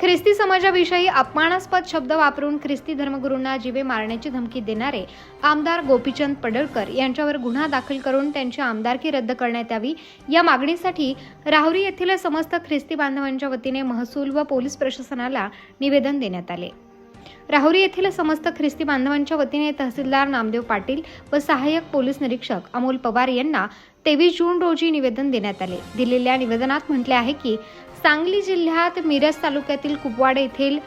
ख्रिस्ती समाजाविषयी अपमानास्पद शब्द वापरून ख्रिस्ती धर्मगुरूंना जीवे मारण्याची धमकी देणारे आमदार गोपीचंद पडळकर यांच्यावर गुन्हा दाखल करून त्यांची आमदारकी रद्द करण्यात यावी या मागणीसाठी राहुरी येथील समस्त ख्रिस्ती बांधवांच्या वतीने महसूल व पोलीस प्रशासनाला निवेदन देण्यात आले. राहुरी येथील समस्त ख्रिस्ती बांधवांच्या वतीने तहसीलदार नामदेव पाटील व सहाय्यक पोलीस निरीक्षक अमोल पवार यांना तेवीस जून रोजी निवेदन देण्यात आले. दिलेल्या निवेदनात म्हटले आहे की सांगली जिल्ह्यात मिरज तालुक्यातील कुपवाड येथील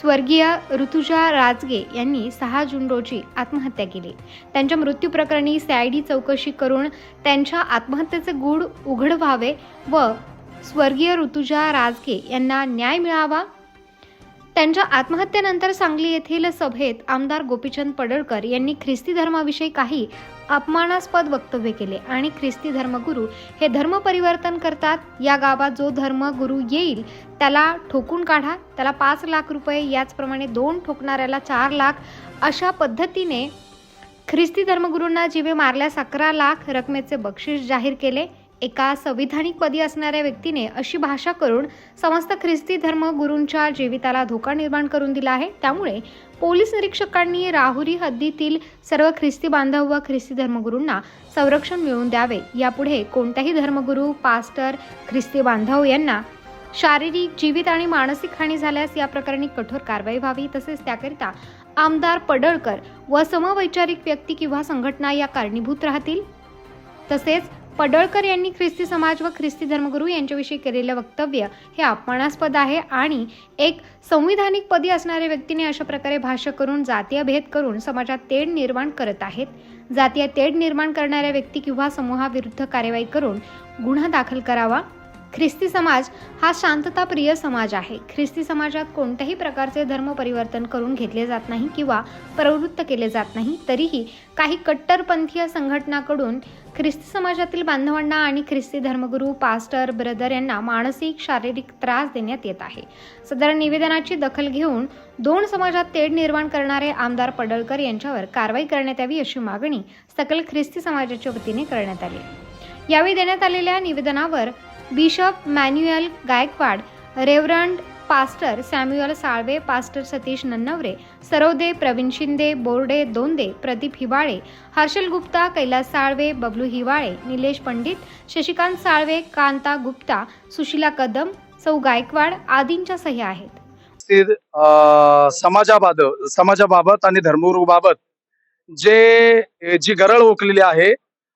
स्वर्गीय ऋतुजा राजगे यांनी सहा जून रोजी आत्महत्या केली. त्यांच्या मृत्यू प्रकरणी सीआयडी चौकशी करून त्यांच्या आत्महत्येचे गूढ उघड व्हावे व स्वर्गीय ऋतुजा राजगे यांना न्याय मिळावा. त्यांच्या आत्महत्येनंतर सांगली येथील सभेत आमदार गोपीचंद पडळकर यांनी ख्रिस्ती धर्माविषयी काही अपमानास्पद वक्तव्य केले आणि ख्रिस्ती धर्मगुरू हे धर्म परिवर्तन करतात. या गावात जो धर्मगुरू येईल त्याला ठोकून काढा. त्याला पाच लाख रुपये याचप्रमाणे दोन ठोकणाऱ्याला चार लाख अशा पद्धतीने ख्रिस्ती धर्मगुरूंना जीवे मारल्यास अकरा लाख रकमेचे बक्षीस जाहीर केले. एका संविधानिक पदी असणाऱ्या व्यक्तीने अशी भाषा करून समस्त ख्रिस्ती धर्मगुरूंच्या जीविताला धोका निर्माण करून दिला आहे. त्यामुळे पोलीस निरीक्षकांनी राहुरी हद्दीतील सर्व ख्रिस्ती बांधव व ख्रिस्ती धर्मगुरूंना संरक्षण मिळवून द्यावे. यापुढे कोणत्याही धर्मगुरू पास्टर ख्रिस्ती बांधव यांना शारीरिक जीवित आणि मानसिक हानी झाल्यास या प्रकरणी कठोर कारवाई व्हावी. तसेच त्याकरिता आमदार पडळकर व समवैचारिक व्यक्ती किंवा संघटना या कारणीभूत राहतील. तसेच पडळकर यांनी ख्रिस्ती समाज व ख्रिस्ती धर्मगुरू यांच्याविषयी केलेलं वक्तव्य हे अपमानास्पद आहे आणि एक संविधानिक पदी असणाऱ्या व्यक्तीने अशा प्रकारे भाष्य करून जातीय भेद करून समाजात तेढ निर्माण करत आहेत. जातीय तेढ निर्माण करणाऱ्या व्यक्ती किंवा समूहाविरुद्ध कार्यवाही करून गुन्हा दाखल करावा. ख्रिस्ती समाज हा शांतताप्रिय समाज आहे. ख्रिस्ती समाजात कोणत्याही प्रकारचे धर्म परिवर्तन करून घेतले जात नाही किंवा प्रवृत्त केले जात नाही तरीही काही कट्टरपंथीय संघटनाकडून ख्रिस्ती समाजातील बांधवांना आणि ख्रिस्ती धर्मगुरू पास्टर ब्रदर यांना मानसिक शारीरिक त्रास देण्यात येत आहे. सदर निवेदनाची दखल घेऊन दोन समाजात तेढ निर्माण करणारे आमदार पडळकर यांच्यावर कारवाई करण्यात यावी अशी मागणी सकल ख्रिस्ती समाजाच्या वतीने करण्यात आली. यावेळी देण्यात आलेल्या निवेदनावर bishop Manuel Gaikwad reverend pastor Samuel Salve pastor Satish Nannaware Sarode Pravin Shinde Borde Donde Pradeep Hiwale Harshal Gupta Kailas Salve Bablu Hiwale Nilesh Pandit Shashikant Salve Kanta Gupta Sushila Kadam Sau Gaikwad आदींच्या सह्या आहेत. समाजाबाबत समाजाबाबत आणि धर्मगुरूबाबत जे जी गरळ ओकलेली आहे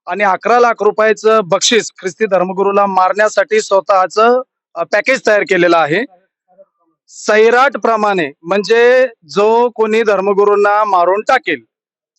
आणि अकरा लाख रुपयाचं बक्षीस ख्रिस्ती धर्मगुरूला मारण्यासाठी स्वतःच पॅकेज तयार केलेलं आहे. सैराट प्रमाणे म्हणजे जो कोणी धर्मगुरूंना मारून टाकेल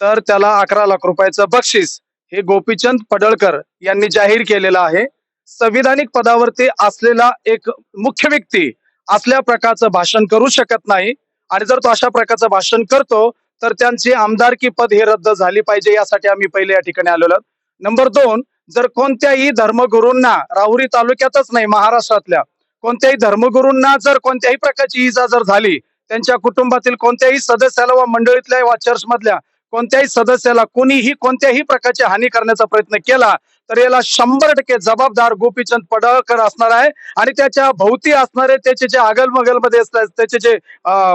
तर त्याला अकरा लाख रुपयाचं बक्षीस हे गोपीचंद पडळकर यांनी जाहीर केलेलं आहे. संविधानिक पदावरती असलेला एक मुख्य व्यक्ती असल्या प्रकारचं भाषण करू शकत नाही. आणि जर तो अशा प्रकारचं भाषण करतो तर त्यांची आमदारकी पद हे रद्द झाली पाहिजे यासाठी आम्ही पहिले या ठिकाणी आलेलो आहोत. नंबर दोन जर कोणत्याही धर्मगुरूंना राहुरी तालुक्यातच नाही महाराष्ट्रातल्या कोणत्याही धर्मगुरूंना जर कोणत्याही प्रकारची इजा जर झाली त्यांच्या कुटुंबातील कोणत्याही सदस्याला वा मंडळीतल्या वा चर्च मधल्या कोणत्याही सदस्याला कोणीही कोणत्याही प्रकारची हानी करण्याचा प्रयत्न केला तर याला शंभर टक्के जबाबदार गोपीचंद पडळकर असणार आहे. आणि त्याच्या भोवती असणारे त्याचे जे अगलमध्ये असतात त्याचे जे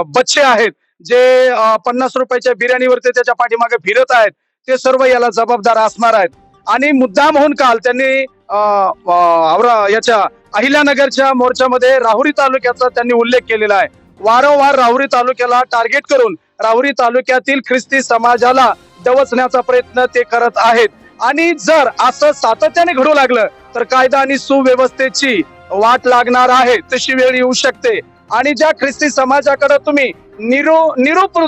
बच्चे आहेत जे पन्नास रुपयाच्या बिर्याणीवरती त्याच्या पाठीमागे फिरत आहेत ते सर्व याला जबाबदार असणार आहेत. आणि मुद्दाम होऊन काल त्यांनी औरा याच्या अहिल्यानगरच्या मोर्चामध्ये राहुरी तालुक्याचा त्यांनी उल्लेख केलेला आहे. वारंवार राहुरी तालुक्याला टार्गेट करून राहुरी तालुक्यातील ख्रिस्ती समाजाला दवचण्याचा प्रयत्न ते करत आहेत. आणि जर असं सातत्याने घडू लागलं तर कायदा आणि सुव्यवस्थेची वाट लागणार आहे. तशी वेळ येऊ शकते. आणि ज्या ख्रिस्ती समाजाकडे तुम्ही निरो निरुप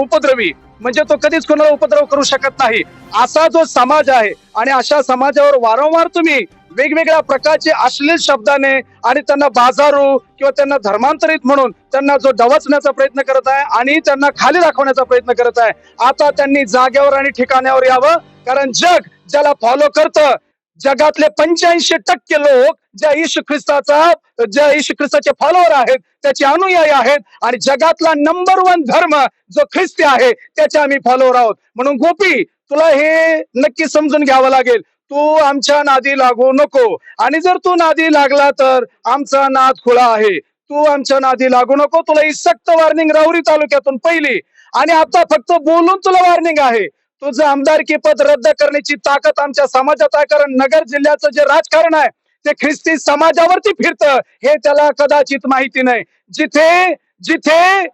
उपद्रवी म्हणजे तो कधीच कोणाला उपद्रव करू शकत नाही. असा जो समाज आहे आणि अशा समाजावर वारंवार तुम्ही वेगवेगळ्या प्रकारचे अश्लील शब्दाने आणि त्यांना बाजारू किंवा त्यांना धर्मांतरित म्हणून त्यांना जो डवचण्याचा प्रयत्न करत आहे आणि त्यांना खाली दाखवण्याचा प्रयत्न करत आहे आता त्यांनी जागेवर आणि ठिकाण्यावर यावं. कारण जग ज्याला फॉलो करतं जगातले पंच्याऐंशी टक्के लोक ज्या येशू ख्रिस्ताचा ज्या येशू ख्रिस्ताचे फॉलोअर आहेत त्याचे अनुयायी आहेत आणि जगातला नंबर वन धर्म जो ख्रिस्ती आहे त्याचे आम्ही फॉलोअर आहोत. म्हणून गोपी तुला हे नक्की समजून घ्यावं लागेल. तू आमच्या नादी लागू नको. आणि जर तू नादी लागला तर आमचा नाद खुळा आहे. तू आमच्या नादी लागू नको. तुला ही सक्त वॉर्निंग राहुरी तालुक्यातून पहिली. आणि आता फक्त बोलून तुला वॉर्निंग आहे. तुझं आमदारकी पद रद्द करण्याची ताकद आमच्या समाजात आहे कारण नगर जिल्ह्याचं जे राजकारण आहे ते ख्रिस्ती समाजावरती फिरतं. हे त्याला कदाचित माहिती नाही. जिथे जिथे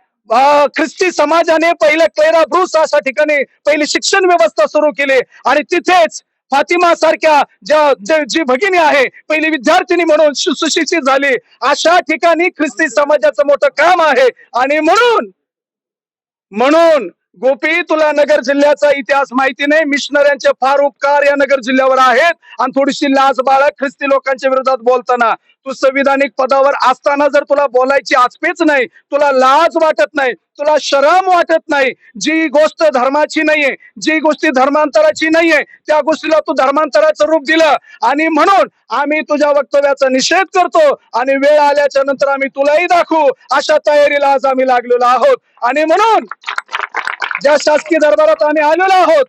ख्रिस्ती समाजाने पहिले क्लेरा ब्रुस अशा ठिकाणी पहिली शिक्षण व्यवस्था सुरू केली. आणि तिथेच फातिमा सारख्या ज्या जी भगिनी आहे पहिली विद्यार्थिनी म्हणून सुशिक्षित झाली. अशा ठिकाणी ख्रिस्ती समाजाचं मोठं काम आहे. आणि म्हणून म्हणून गोपी तुला नगर जिल्ह्याचा इतिहास माहिती नाही. मिशनऱ्यांचे फार उपकार या नगर जिल्ह्यावर आहेत. आणि थोडीशी लाज बाळग ख्रिस्ती लोकांच्या विरोधात बोलताना. तू संविधानिक पदावर असताना जर तुला बोलायची आसपेच नाही तुला लाज वाटत नाही तुला शरम वाटत नाही जी गोष्ट धर्माची नाहीये जी गोष्टी धर्मांतराची नाहीये त्या गोष्टीला तू धर्मांतराचं रूप दिलं. आणि म्हणून आम्ही तुझ्या वक्तव्याचा निषेध करतो आणि वेळ आल्याच्यानंतर आम्ही तुलाही दाखवू. अशा तयारीला आज आम्ही लागलेलो आहोत. आणि म्हणून ज्या शासकीय दरबारात आम्ही आलेलो आहोत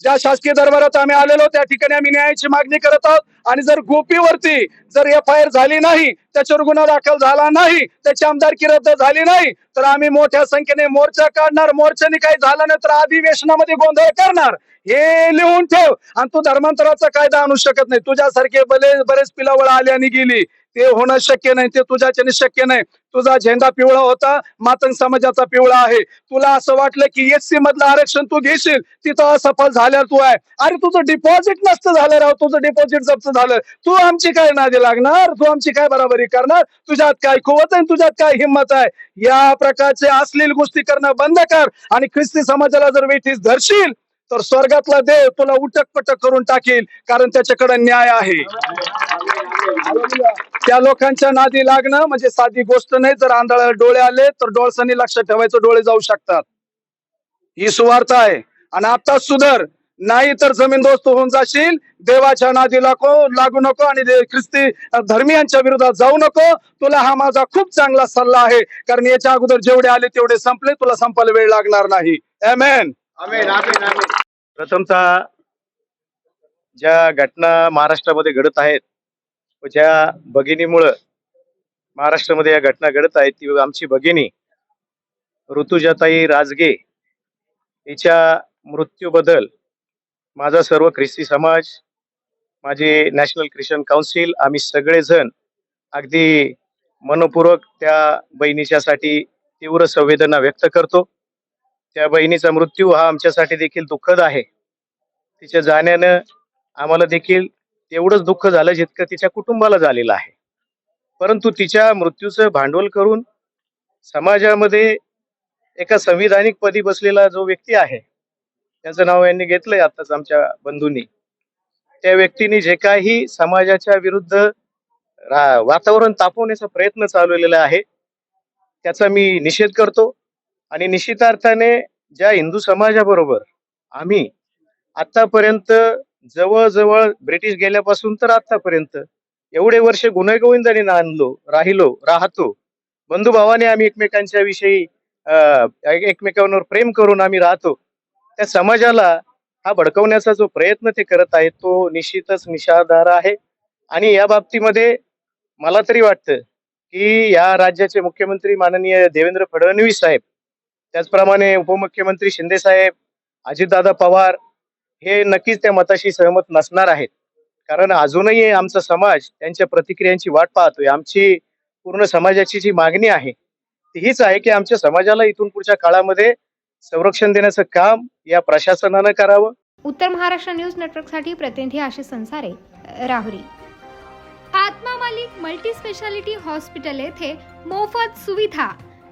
ज्या शासकीय दरबारात आम्ही आलेलो त्या ठिकाणी आम्ही न्यायाची मागणी करत आहोत. आणि जर गोपीवरती जर एफ आय आर झाली नाही त्याच्यावर गुन्हा दाखल झाला नाही त्याची आमदारकी रद्द झाली नाही तर आम्ही मोठ्या संख्येने मोर्चा काढणार. मोर्चाने काही झालं नाही तर अधिवेशनामध्ये गोंधळ करणार. हे लिहून ठेव. आणि तू धर्मांतराचा कायदा आणू शकत नाही. तुझ्यासारखे बले बरेच पिलावळ आली आणि गेली. ते होणं शक्य नाही. ते तुझ्याच्याने शक्य नाही. तुझा झेंडा पिवळा होता. मातंग समाजाचा पिवळा आहे. तुला असं वाटलं की एससी मधलं आरक्षण तू घेशील. तिथं असफल झाल्यावर तू आहे. अरे तुझं डिपॉझिट नसतं झालं राव. तुझं डिपॉझिट जप्त झालं. तू आमची काय नादी लागणार? तू आमची काय बराबरी करणार? तुझ्यात काय कुवत आहे? तुझ्यात काय हिंमत आहे? या प्रकारचे अश्लील गोष्टी करणं बंद कर. आणि ख्रिस्ती समाजाला जर वेठीस धरशील तर स्वर्गातला देव तुला उटक पटक करून टाकेल कारण त्याच्याकडे न्याय आहे. त्या लोकांच्या नादी लागणं म्हणजे साधी गोष्ट नाही. जर आंधळाला डोळे आले तर डोळसांनी लक्ष ठेवायचं डोळे जाऊ शकतात. ही सुवार्थ आहे. आणि आता सुधर नाही तर जमीन दोस्त होऊन जाशील. देवाच्या नादी लागो लागू नको आणि ख्रिस्ती धर्मियांच्या विरोधात जाऊ नको. तुला हा माझा खूप चांगला सल्ला आहे. कारण याच्या अगोदर जेवढे आले तेवढे संपले. तुला संपायला वेळ लागणार नाही. Amen. प्रथमतः ज्या घटना महाराष्ट्रामध्ये घडत आहेत व ज्या भगिनीमुळं महाराष्ट्रामध्ये या घटना घडत आहेत ती आमची भगिनी ऋतुजाताई राजगे हिच्या मृत्यूबद्दल माझा सर्व ख्रिस्ती समाज माझे नॅशनल ख्रिश्चन काउन्सिल आम्ही सगळेजण अगदी मनपूर्वक त्या बहिणीच्यासाठी तीव्र संवेदना व्यक्त करतो. त्या बहिणीचा मृत्यू हा आमच्यासाठी देखील दुःखद आहे. तिच्या जाण्यानं आम्हाला देखील तेवढंच दुःख झालं जितकं तिच्या कुटुंबाला झालेलं आहे. परंतु तिच्या मृत्यूचं भांडवल करून समाजामध्ये एका संविधानिक पदी बसलेला जो व्यक्ती आहे त्याचं नाव यांनी घेतलंय आताच आमच्या बंधूंनी. त्या व्यक्तीने जे काही समाजाच्या विरुद्ध रा- वातावरण तापवण्याचा प्रयत्न चालवलेला आहे त्याचा मी निषेध करतो. आणि निश्चितार्थाने ज्या हिंदू समाजाबरोबर आम्ही आतापर्यंत जवळजवळ ब्रिटिश गेल्यापासून तर आतापर्यंत एवढे वर्ष गुन्हेगोविंदाने नांदलो राहिलो राहतो. बंधुभावाने आम्ही एकमेकांच्या विषयी अं, एकमेकांवर प्रेम करून आम्ही राहतो. त्या समाजाला हा भडकवण्याचा जो प्रयत्न ते करत आहेत तो निश्चितच निषाधार आहे. आणि या बाबतीमध्ये मला तरी वाटतं की या राज्याचे मुख्यमंत्री माननीय देवेंद्र फडणवीस साहेब त्याचप्रमाणे उपमुख्यमंत्री शिंदेसाहेब अजितदादा पवार हे नक्कीच त्या मताशी सहमत नसणार आहेत. कारण अजूनही आमचा समाज त्यांच्या प्रतिक्रियांची वाट पाहतोय. आमची पूर्ण समाजाची जी मागणी आहे ती हीच आहे की आमच्या समाजाला इथून पुढच्या काळामध्ये संरक्षण देण्याचं काम या प्रशासनानं करावं. उत्तर महाराष्ट्र न्यूज नेटवर्कसाठी प्रतिनिधी आशिष संसारे राहुरी. आत्मा मालिक मल्टी स्पेशालिटी हॉस्पिटल येथे मोफत सुविधा.